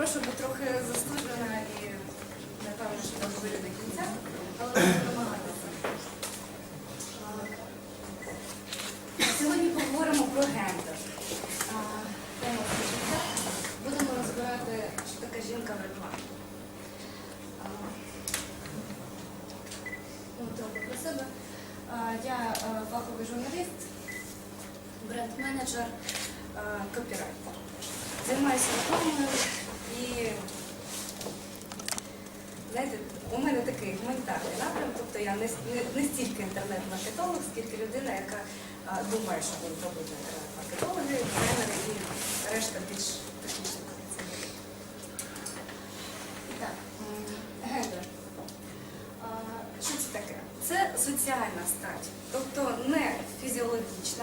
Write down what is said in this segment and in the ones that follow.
Попрошу бо трохи заслужена і напевно, що не говорю до кінця, але буду намагатися. А, Сьогодні поговоримо про гендер. А, Тема життя. Будемо розбирати, що таке жінка в рекламі. А, ну, трохи про себе. А, Я е, фаховий журналіст, бренд-менеджер, е, копірайтер. Займаюся рекламою і знаєте, у мене такий гуманітарний напрям, тобто я не, не, не стільки інтернет-маркетолог, скільки людина, яка а, думає, що будуть робити інтернет-маркетологи, тренери і решта більш технічних спеціалістів. І так, м, гендер. А, Що це таке? Це соціальна стать, тобто не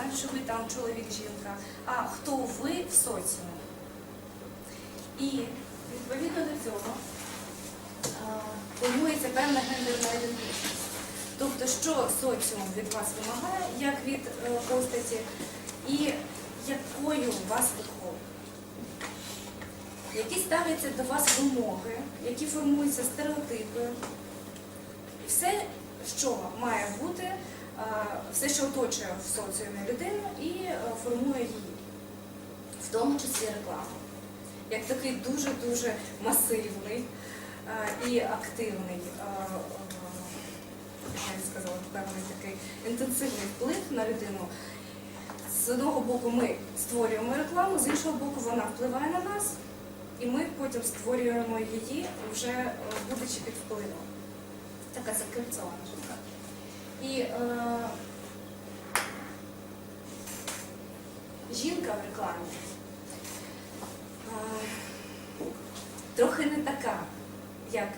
фізіологічна, що ви там чоловік-жінка, а хто ви в соціумі. І відповідно до цього формується певна гендерна ідентичність. Тобто, що соціум від вас вимагає, як від е, постаті, і якою вас виховує. Які ставляться до вас вимоги, які формуються стереотипи. Все, що має бути, все, що оточує в соціумі людину і е, формує її, в тому числі реклама як такий дуже-дуже масивний е, і активний, е, е, я б сказала, певний такий інтенсивний вплив на людину. З одного боку ми створюємо рекламу, з іншого боку, вона впливає на нас, і ми потім створюємо її, вже е, будучи під впливом. Така закольцована е, жінка в рекламі трохи не така, як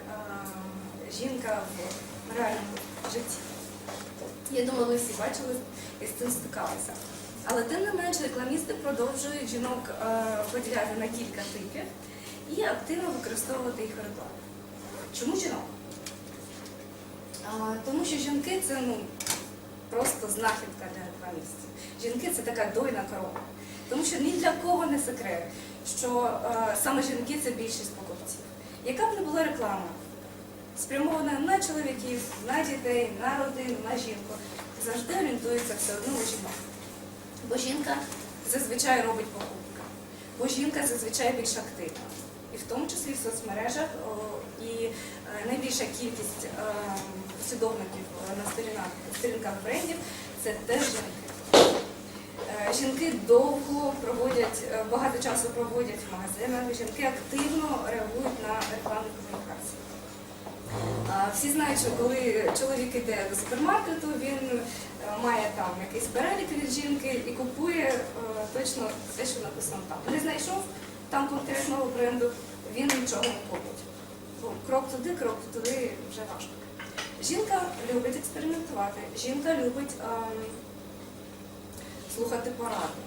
жінка в реальному житті. Я думаю, ви всі бачили і з цим стикалися. Але тим не менше рекламісти продовжують жінок поділяти на кілька типів і активно використовувати їх у рекламі. Чому жінок? Тому що жінки це ну, просто знахідка для рекламістів. Жінки це така дойна корова. Тому що ні для кого не секрет, що е, саме жінки це більшість покупців. Яка б не була реклама, спрямована на чоловіків, на дітей, на родину, на жінку, завжди орієнтується все одно на жінок. Бо жінка зазвичай робить покупки, бо жінка зазвичай більш активна. І в тому числі в соцмережах о, і е, найбільша кількість е, послідовників на сторінках брендів це теж жінки. Жінки довго проводять, е, багато часу проводять в магазинах, жінки активно реагують на рекламну комунікацію. Всі знають, що коли чоловік йде до супермаркету, він е, має там якийсь перелік від жінки і купує е, точно те, що написано там. Не знайшов там конкретного бренду, він нічого не купить. Бо крок туди, крок туди вже важко. Жінка любить експериментувати, жінка любить. Слухати поради.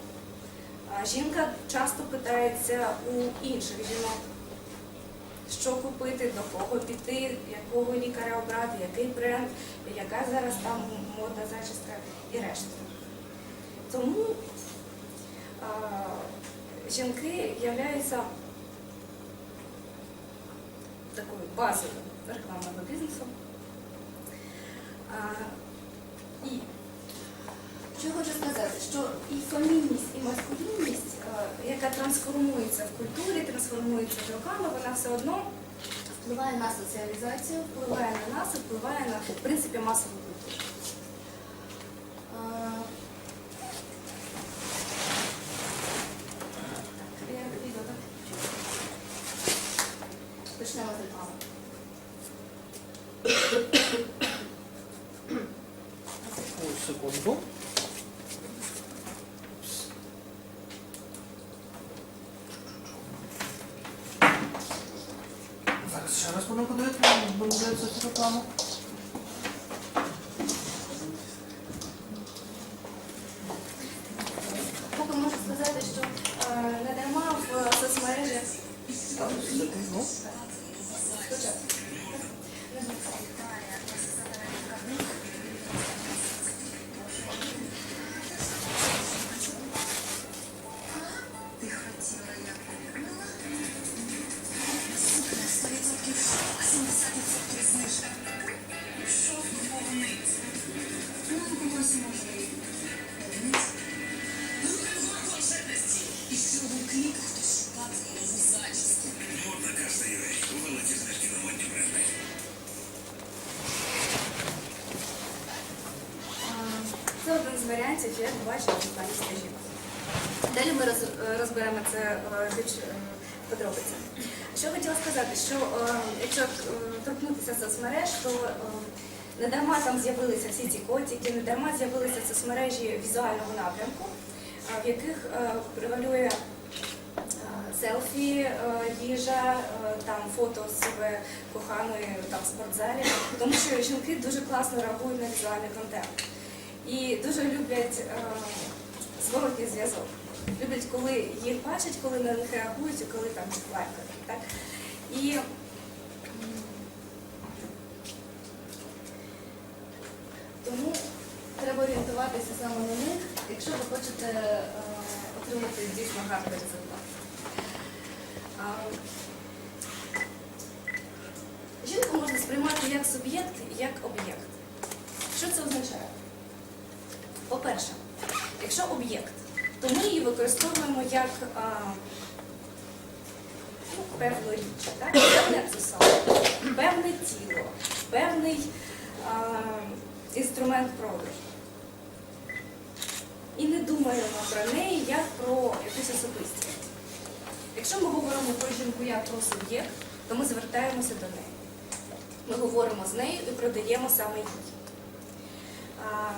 Жінка часто питається у інших жінок, що купити, до кого піти, якого лікаря обрати, який бренд, яка зараз там модна зачіска і решта. Тому а, жінки являються такою базою рекламного бізнесу. А, і що я хочу сказати, що і фемінність, і маскулінність, е, яка трансформується в культурі, трансформується в роками, вона все одно впливає на соціалізацію, впливає на нас, впливає на в принципі масову культуру. Е, Так, я відео так. Почнемо з реклами. Ой, секунду. Зараз ще раз будемо подивитися, будемо дивитися цю рекламу. Поки можу сказати, що е, не дарма в соцмережі. Ну, торкнутися соцмереж, то е, не дарма там з'явилися всі ці котики, не дарма з'явилися соцмережі візуального напрямку, в яких е, превалює е, селфі, їжа, там фото себе коханої там в спортзалі, тому що жінки дуже класно реагують на візуальний контент і дуже люблять зворотній зв'язок. Люблять, коли їх бачать, коли на них реагують і коли там лайкають. Тому треба орієнтуватися саме на них, якщо ви хочете е, отримати дійсно гарний результат. Жінку можна сприймати як суб'єкт, як об'єкт. Що це означає? По-перше, якщо об'єкт, то ми її використовуємо як а, ну, певну річ, так? певний аксесуар, певне тіло, певний а, інструмент продажу. І не думаємо про неї як про якусь особистість. Якщо ми говоримо про жінку як про суб'єкт, то ми звертаємося до неї. Ми говоримо з нею і продаємо саме їй. А,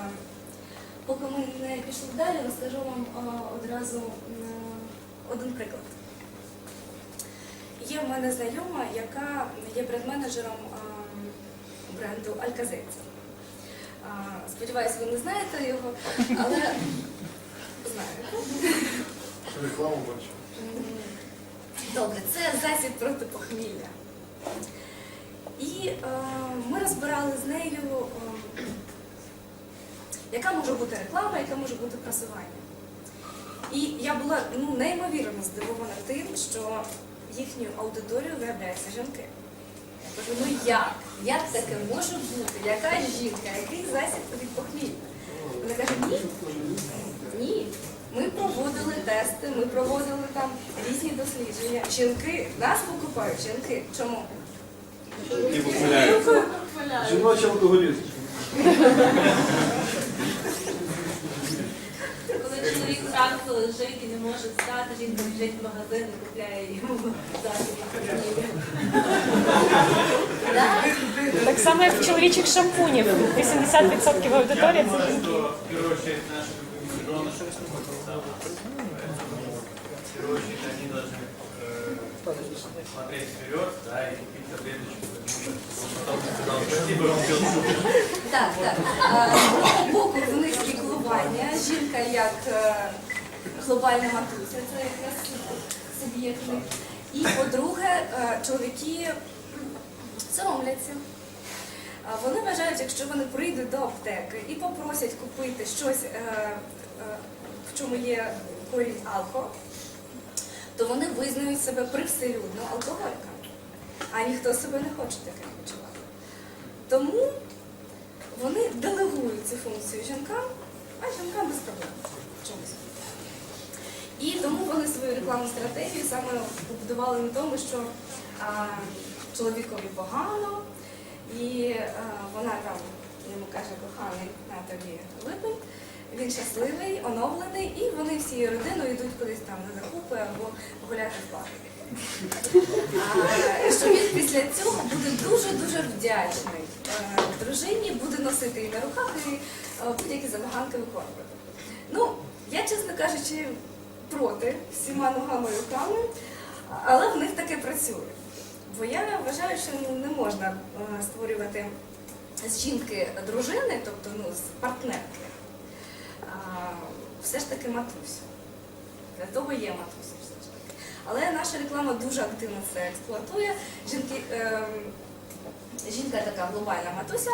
Поки ми не пішли далі, розкажу вам одразу один приклад. Є в мене знайома, яка є бренд-менеджером бренду Альказець. Сподіваюся, ви не знаєте його, але знаю. Рекламу бачу. Добре, це засіб проти похмілля. І е, ми розбирали з нею, е, яка може бути реклама, яка може бути просування. І я була ну, неймовірно здивована тим, що їхню аудиторію виявляються жінки. Кажу, ну як? Як таке може бути? Яка жінка, який засіб від похмілля? Вона каже, ні, ні. Ми проводили тести, ми проводили там різні дослідження. Жінки, нас покупають жінки. Чому? Жіночий алкоголізм. Коли чоловік зранку лежить і не може встати, жінка біжить в магазин і купляє йому засіб від похмілля. Так само, як в чоловічих шампунів. 80% аудиторії це жінки. В первую очередь наши миллионы в первую очередь они должны э, смотреть вперед, да, и купить таблеточку, потому что потом ты сказал, спасибо, все Так, так. А, З одного боку в них піклування, жінка як е, глобальна матуся, це якраз суб'єктний. І по-друге, е, чоловіки соромляться. Вони вважають, якщо вони прийдуть до аптеки і попросять купити щось, е, е, в чому є корінь алко, то вони визнають себе привселюдно алкоголіками. А ніхто себе не хоче таким почувати. Тому вони делегують цю функцію жінкам, а жінкам без проблем. Чомусь. І тому вони свою рекламну стратегію саме побудували на тому, що а, чоловікові погано, і а, вона там йому каже, коханий, на тобі випий. Він щасливий, оновлений, і вони всією родиною йдуть кудись там на закупи або гуляти в парку. А, що він після цього буде дуже-дуже вдячний е, дружині, буде носити її на руках і е, будь-які забаганки виконувати. Ну, я, чесно кажучи, проти всіма ногами і руками, але в них таке працює. Бо я вважаю, що не можна е, створювати з жінки дружини, тобто ну, з партнерки, все ж таки матусю. Для того є матуся все ж таки. Але наша реклама дуже активно це експлуатує. Жінки, ем, жінка така глобальна матуся,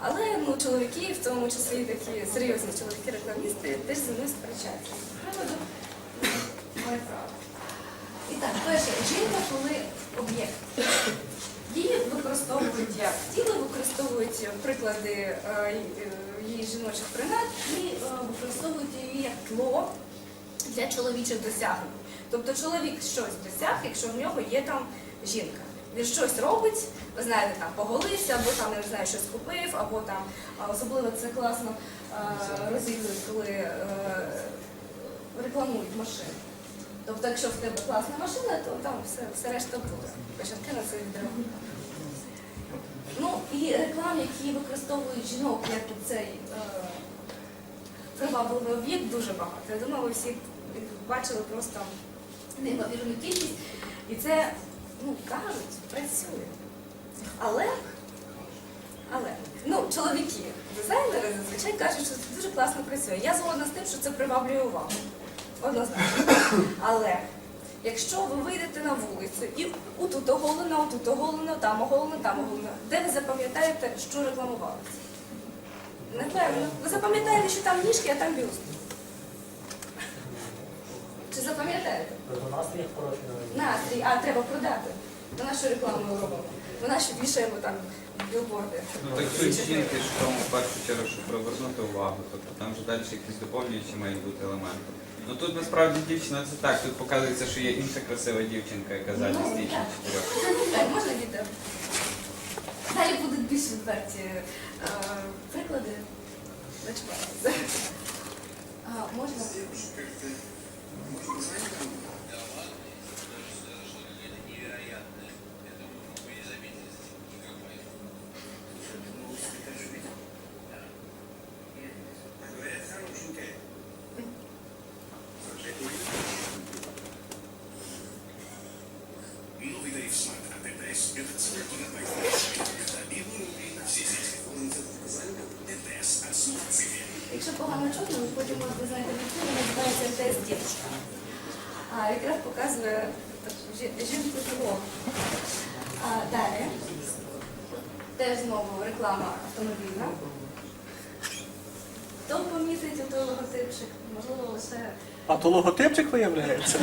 але ну, чоловіки, в тому числі такі серйозні чоловіки-рекламісти, теж зі мною сперечаються. Моє право. І так, перше, жінка, коли об'єкт. Її використовують як тіло, використовують приклади е, е, її жіночих принад і е, використовують її як тло для чоловічих досягнень. Тобто чоловік щось досяг, якщо в нього є там жінка. Він щось робить, ви знаєте, там поголився, або там не знаю, щось купив, або там особливо це класно а, розігрують, коли е, рекламують машини. Тобто, якщо в тебе класна машина, то там все, все решта буде. Початки на це відреагують. Ну і реклам, які використовують жінок як цей е, привабливий об'єкт, дуже багато. Я думаю, ви всі бачили просто неймовірну кількість. І це, ну, кажуть, працює. Але, але, ну, чоловіки, дизайнери зазвичай кажуть, що це дуже класно працює. Я згодна з тим, що це приваблює увагу. Однозначно. Але якщо ви вийдете на вулицю і отут оголено, отут оголено, там оголено, там оголено, де ви запам'ятаєте, що рекламувалося? Напевно. Ви запам'ятаєте, що там ніжки, а там бюст. Чи запам'ятаєте? Настрій, а треба продати. Ми нашу рекламу робимо. Ми нашу вішаємо там білборди. Ну так суть жінки ж в тому в першу чергу, щоб привернути увагу. Тобто там вже далі якісь доповнюючі мають бути елементи. Ну тут насправді дівчина це так, тут показується, що є інша красива дівчинка, яка стоїть на так. чотирьох. Так, можна відео? Далі будуть більш відверті е, приклади. Можна? Погано чутно, ви потім можете знайти відео, називається МТС дівчинка. А якраз показує жінку. А далі. Теж знову реклама автомобільна. Хто помітить у той логотипчик? Можливо, лише А то логотипчик виявляється?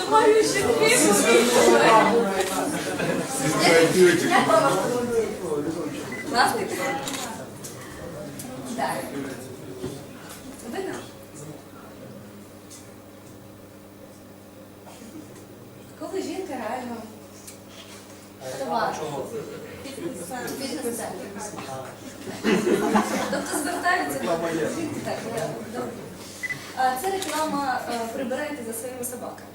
Думаю, що вам автомобіль? Далі. Видно? Коли жінка реально товар. Тобто звертаються до Так, добре. Це реклама е, прибирайте за своїми собаками.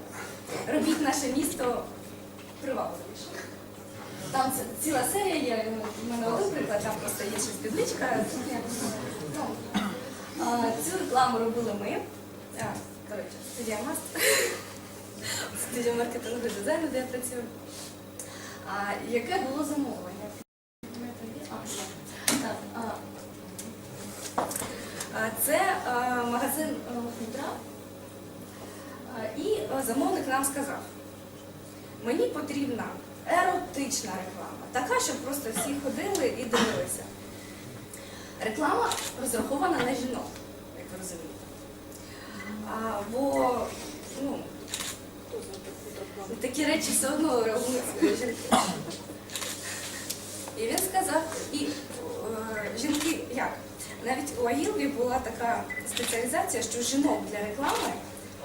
Робіть наше місто привабливіше. Там ціла серія є, у мене один приклад, там просто є щось підличка. Ну, Цю рекламу робили ми. Речі, студія Маст, студія маркетингу дизайну, де я працюю. Яке було замовлення? Це магазин хутра. І замовник нам сказав, мені потрібна еротична реклама, така, щоб просто всі ходили і дивилися. Реклама розрахована на жінок, як ви розумієте. А, бо ну, такі речі все одно реагують жінки. І він сказав, і е, жінки як? Навіть у Агілві була така спеціалізація, що жінок для реклами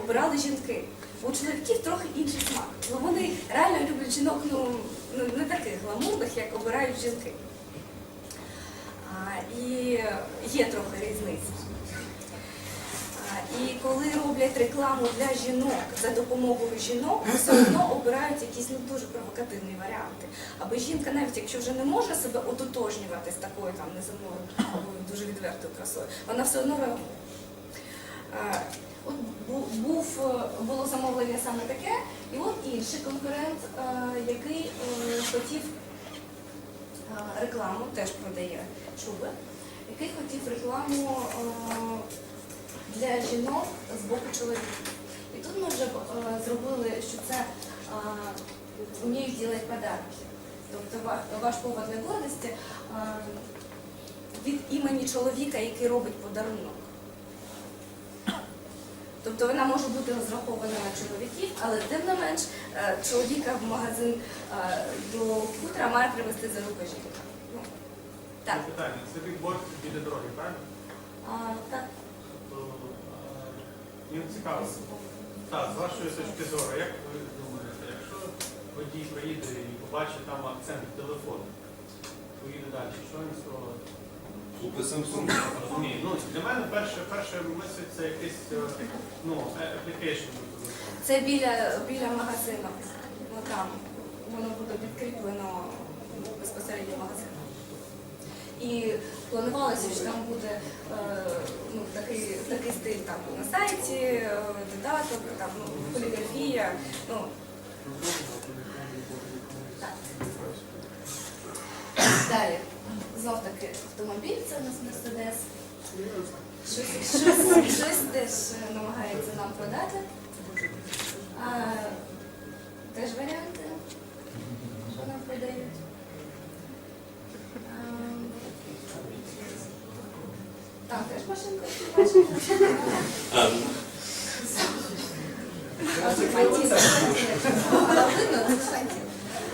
обирали жінки. У чоловіків трохи інший смак. Бо вони реально люблять жінок ну, ну, не таких гламурних, як обирають жінки. А, і є трохи різниця. І коли роблять рекламу для жінок за допомогою жінок, все одно обирають якісь ну, дуже провокативні варіанти. Аби жінка, навіть якщо вже не може себе ототожнювати з такою там неземною або дуже відвертою красою, вона все одно реагує. От бу- був, е, було замовлення саме таке, і от інший конкурент, е, який е, хотів рекламу, теж продає шуби, який хотів рекламу для жінок з боку чоловіків. І тут ми вже зробили, що це вміють делать подарки. Тобто ва- ваш повод е, від імені чоловіка, який робить подарунок. Тобто вона може бути розрахована на чоловіків, але тим не менш е, чоловіка в магазин е, до хутра має привезти за руку жінка. Ну, так. Питання. Це бікборд біля дороги, правильно? А, так. Тобто Мені цікаво. Так, з вашої точки зору, як ви думаєте, якщо водій поїде і побачить там акцент телефону, поїде далі, що він з того Купи Samsung. розуміє? Ну, для мене перше, перше мислить це якийсь е, ну, application. Це біля, біля магазину. Ну там воно буде відкріплено безпосередньо магазину. І планувалося, що там буде е, ну, такий, такий стиль там на сайті, е, додаток, там ну, поліграфія. Ну, так. Далі. Знов таки автомобіль, це у нас Мерседес. Щось, щось, щось теж е, намагається нам продати. А, теж варіанти, що нам продають. А, Там теж машинка, бачите? А тут фантів.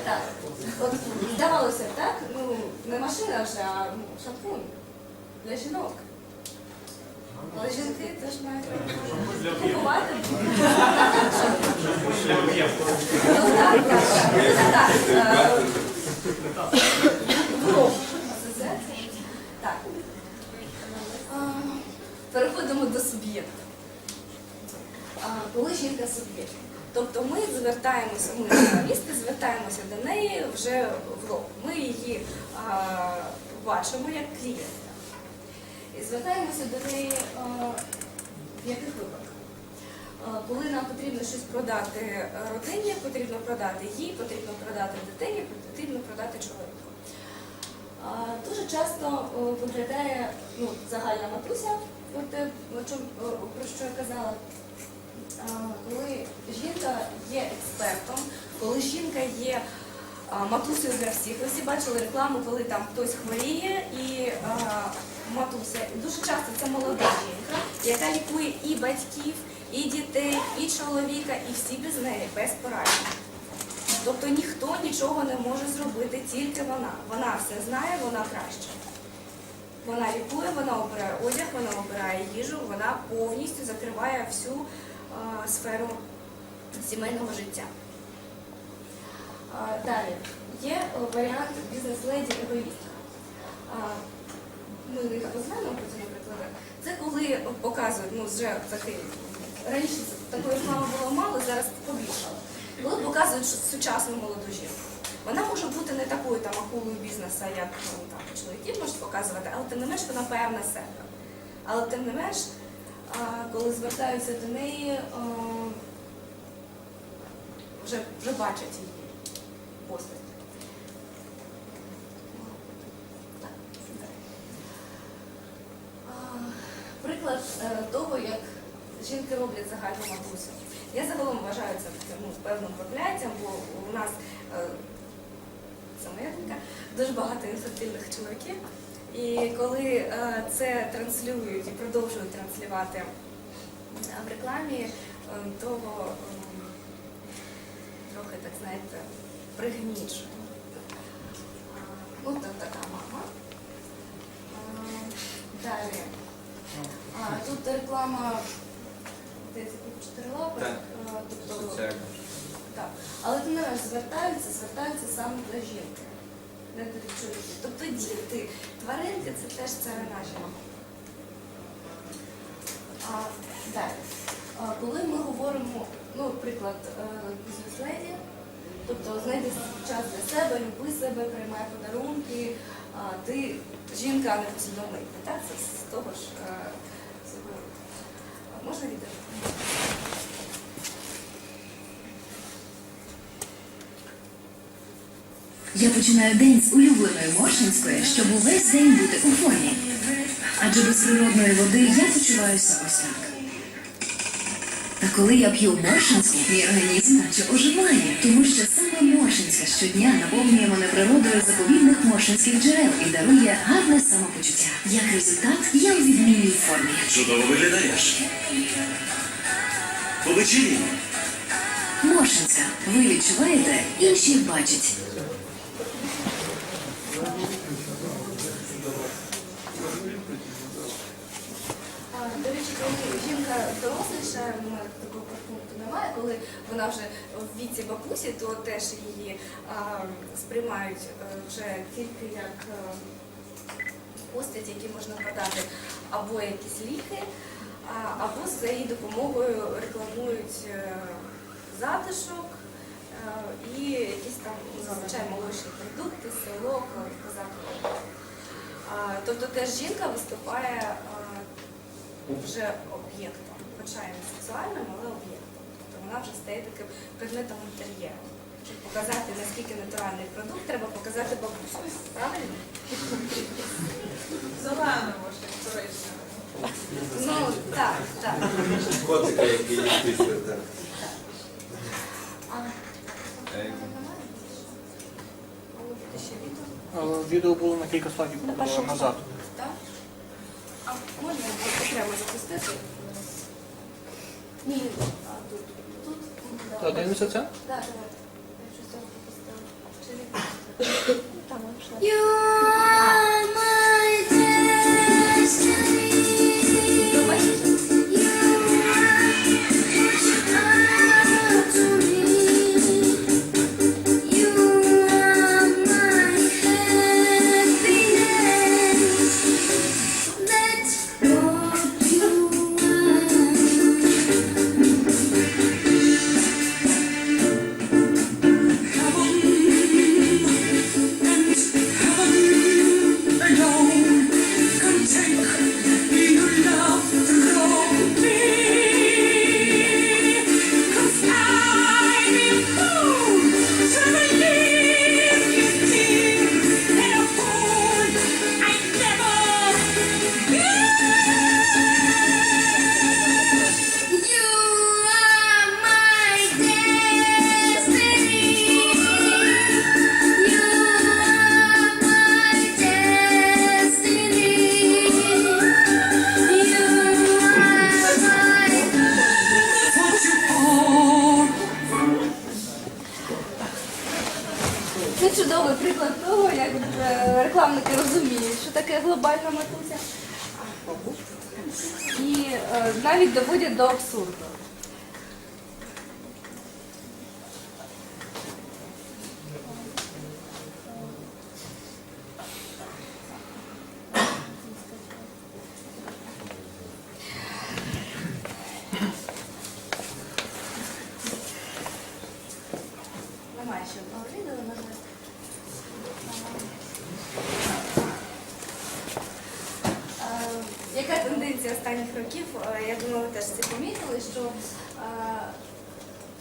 Так. От здавалося б, так? Ну, не машина вже, а ну, шампунь для жінок. Але жінки теж мають купувати. Ну так, так. Ну, так, е. Так. Переходимо до суб'єкта. А, Коли жінка суб'єкт. Тобто ми звертаємося, ми журналісти звертаємося до неї вже в лоб. Ми її а, бачимо як клієнта. І звертаємося до неї в яких випадках? Коли нам потрібно щось продати родині, потрібно продати їй, потрібно продати дитині, потрібно продати чоловіку. Дуже часто виглядає ну, загальна матуся, про що я казала. Коли жінка є експертом, коли жінка є матусею для всіх. Ви всі бачили рекламу, коли там хтось хворіє і матуся. Дуже часто це молода жінка, яка лікує і батьків, і дітей, і чоловіка, і всі без неї, без порадника. Тобто ніхто нічого не може зробити, тільки вона. Вона все знає, вона краща. Вона лікує, вона обирає одяг, вона обирає їжу, вона повністю закриває всю сферу сімейного життя. Далі є варіант бізнес-леді егоїстка. Ми їх познаємо потім, наприклад. Це коли показують, ну вже такий раніше такої реклами було мало, зараз побільшало. Коли показують сучасну молоду жінку. Вона може бути не такою там акулою бізнесу, як ну, там, чоловіки можуть показувати, але тим не менш вона певна себе. Але тим не менш, а, коли звертаються до неї, вже, вже бачать її постать. Приклад е, того, як жінки роблять загальну матусю. Я загалом вважаю це ну, певним прокляттям, бо у нас е, це моя думка, дуже багато інфантильних чоловіків. І коли е, це транслюють і продовжують транслювати е, в рекламі, е, то трохи, так знаєте, пригнічує. Ну, така мама. Далі. А, тут реклама здається, чотирилапих. Тобто, так. Але не менш звертаються, звертаються саме до жінки, не до. Тобто діти, тваринки це теж царина жінка. А, далі. Коли ми говоримо, ну, приклад е, бізнес-леді, тобто знайди час для себе, люби себе, приймай подарунки, а, ти жінка, а не посудомийка. Так? Це з того ж е, цього. А Можна відео? Я починаю день з улюбленої Моршинської, щоб увесь день бути у формі. Адже без природної води я почуваюся ось так. Та коли я п'ю Моршинську, мій організм наче оживає, тому що саме Моршинська щодня наповнює мене природою заповідних моршинських джерел і дарує гарне самопочуття. Як результат, я у відмінній формі. Чудово виглядаєш. Повечеряємо. Моршинська. Ви відчуваєте, інші бачать. А, До речі, коли жінка доросліша, ну, такого пункту немає, коли вона вже в віці бабусі, то теж її сприймають е, вже тільки як е, постаті, які можна подати або якісь ліки, або за її допомогою рекламують е, затишок і якісь там зазвичай молочні продукти, селок, козак. Тобто теж жінка виступає вже об'єктом, хоча і не сексуальним, але об'єктом. Вона вже стає таким предметом інтер'єру. Щоб показати, наскільки натуральний продукт, треба показати бабусю. Правильно? Зеленому ще коричневому. Ну так, так. Котика, який є після, так. Е, відео. Відео було на кілька слайдів На першому назад. Так? А можна окремо запустити? Ні, а тут. Та дивимося це? Так, щось там пропустила.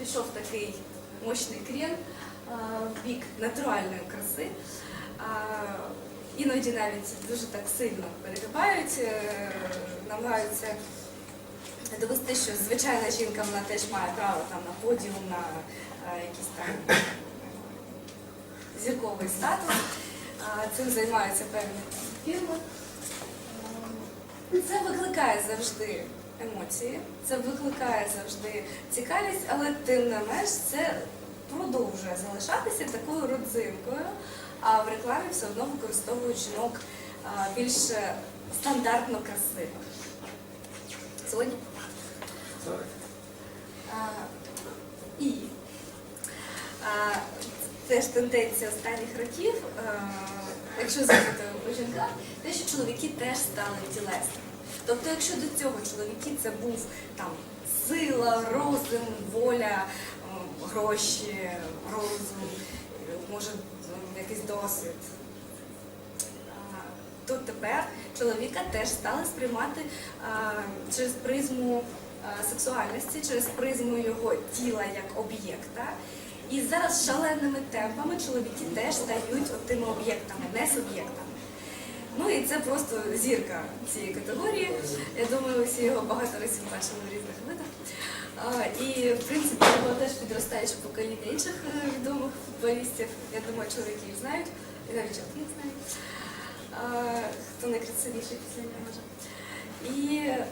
Пішов такий мощний крен в бік натуральної краси. Іноді навіть дуже так сильно перегибають, е, намагаються довести, що звичайна жінка вона теж має право там на подіум, на якісь там зірковий статус. Цим займаються певні фірми. Це викликає завжди емоції, це викликає завжди цікавість, але тим не менш це продовжує залишатися такою родзинкою, а в рекламі все одно використовують жінок більш стандартно красивих. Сьогодні Так. І теж тенденція останніх років, якщо звернути у жінках, те, що чоловіки теж стали тілесними. Тобто, якщо до цього чоловіки це був там сила, розум, воля, гроші, розум, може якийсь досвід, то тепер чоловіка теж стали сприймати через призму сексуальності, через призму його тіла як об'єкта. І зараз шаленими темпами чоловіки теж стають тими об'єктами, не суб'єктами. Ну і це просто зірка цієї категорії. Я думаю, всі його багато разів бачили в різних видах. І в принципі його теж підростаюче покоління інших е, відомих футболістів. Я думаю, чоловіки їх знають, і навіть жінки їх знають. Хто найкрасивіший після нього може. І е,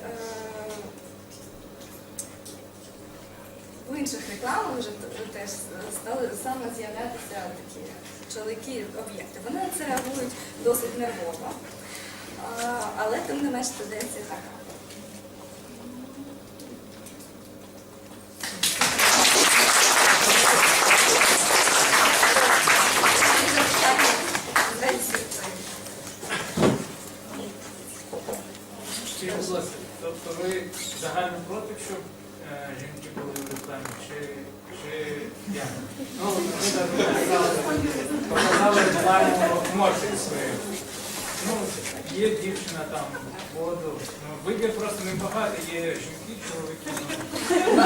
в інших рекламах вже теж стали саме з'являтися такі чоловіки-об'єкти. Вони на це реагують досить нервово, але тим не менш тенденція така. Ну, ви так показали, показали рекламу моршин свою. Ну, є дівчина там, воду. Ну, вибір просто небагато, є жінки, чоловіки. Ну,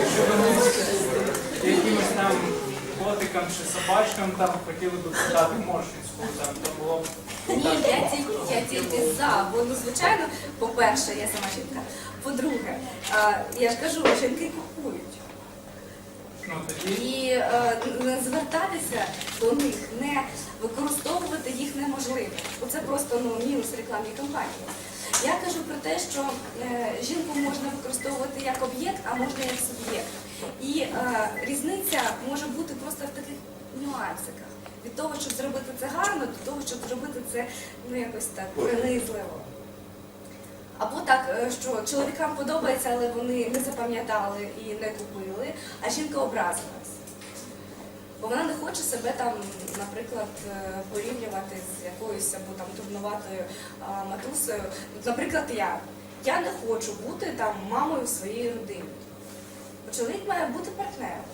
якщо, вони якимось там котикам чи собачкам там хотіли б продати моршинську, там, то було б Ні, я тільки, я тільки за, бо ну, звичайно, по-перше, я сама жінка. По-друге, я ж кажу, жінки купують. ну, тоді І звертатися до них, не використовувати їх неможливо. Бо це просто ну, мінус рекламній кампанії. Я кажу про те, що е, жінку можна використовувати як об'єкт, а можна як суб'єкт. І е, різниця може бути просто в таких нюансиках. Від того, щоб зробити це гарно, до того, щоб зробити це ну, якось так принизливо. Або так, е, що чоловікам подобається, але вони не запам'ятали і не купили, а жінка образилась. Бо вона не хоче себе там, наприклад, е, порівнювати з якоюсь або там дурнуватою а, матусею. Наприклад, я. Я не хочу бути там мамою своєї родини. Бо чоловік має бути партнером.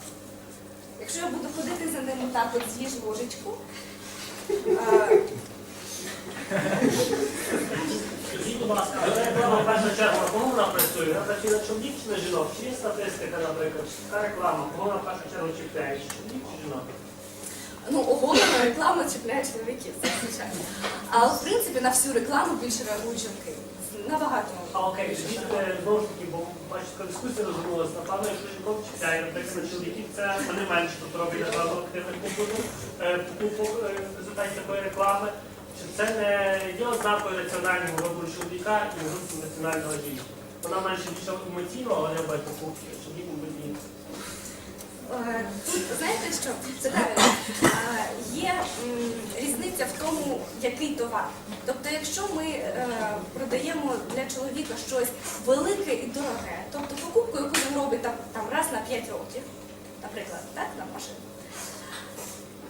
Якщо я буду ходити за ним так от з'їж ложечку, е, Скажіть, будь ласка, реклама в першу чергу, кому вона працює? Вона працює на чоловік чи на жінок? Чи є статистика, наприклад, чи така реклама, кому вона в першу чергу чіпляє? Чи чоловік чи жінок? Ну, оголена реклама чіпляє чоловіків, це звичайно. Але в принципі на всю рекламу більше реагують жінки. Набагато. А окей, тоді е, знову ж таки, бо бачите, дискусія розгорнулася. Напевно, якщо жінок чіпляє, наприклад, на чоловіків, це вони менше тут роблять напевно активних покупок, е, покупок е, в результаті такої реклами. Чи це не є ознакою раціонального вибору чоловіка і групи національного жінки? Вона менше більше емоційно, але не робить покупки, чоловік, мабуть, ні. Е, Тут знаєте що? Це правильно. Є різниця в тому, який товар. Тобто, якщо ми е, продаємо для чоловіка щось велике і дороге, тобто покупку, яку він робить там раз на 5 років, наприклад, так, на машину.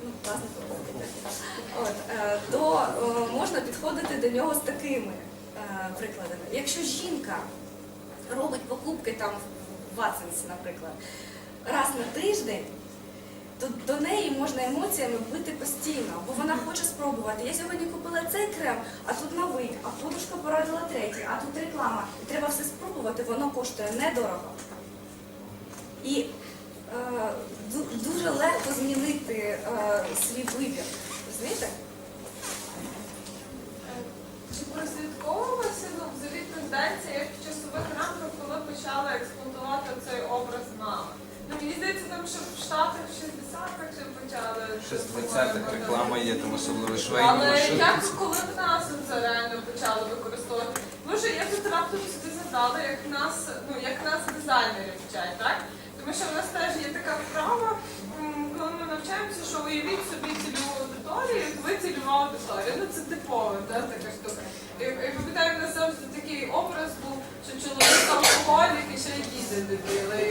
Ну. От, е, то е, можна підходити до нього з такими е, прикладами. Якщо жінка робить покупки там в Ватсенсі, наприклад, раз на тиждень, то до неї можна емоціями бити постійно, бо вона хоче спробувати. Я сьогодні купила цей крем, а тут новий, а подушка порадила третій, а тут реклама. І треба все спробувати, воно коштує недорого. І дуже легко змінити е, свій вибір. Розумієте? Чи прослідковувалася ну, взагалі тенденція, як в часових рамках, коли почали експлуатувати цей образ мами? Ну, мені здається, там ще в Штатах в 60-х ще почали. Ще з 20-х реклама є, там особливо швейні Але машини. як коли в нас це реально почали використовувати? Може, я тут раптом собі згадала, як нас, ну як нас дизайнерів вчать, так? Тому що в нас теж є така вправа, коли ми навчаємося, що уявіть собі цільову аудиторію, як ви цільова аудиторія. Ну це типово, да, така штука. І, і пам'ятаю, в нас завжди такий образ був, що чоловік алкоголік і ще й діти дебіли.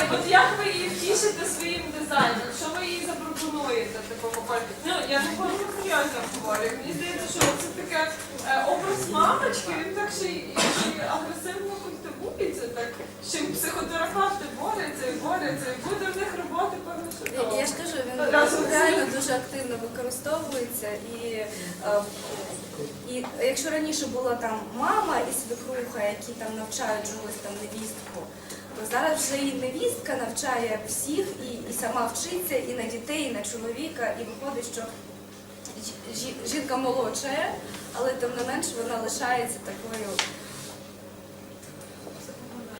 І от як ви її втішите своїм дизайном? Що ви їй запропонуєте такого кольору? Ну, я не говорю серйозно говорю. Мені здається, що це таке е, образ мамочки, він так ще й ще й агресивно культивується, так ще психотерапевти борються і борються, і буде в них роботи певно, Я, ж кажу, він Разом з реально дуже активно використовується. І, е, і якщо раніше була там мама і свекруха, які там навчають чогось там невістку, то зараз вже і невістка навчає всіх, і, і сама вчиться і на дітей, і на чоловіка, і виходить, що жі- жі- жінка молодшає, але тим не менш вона лишається такою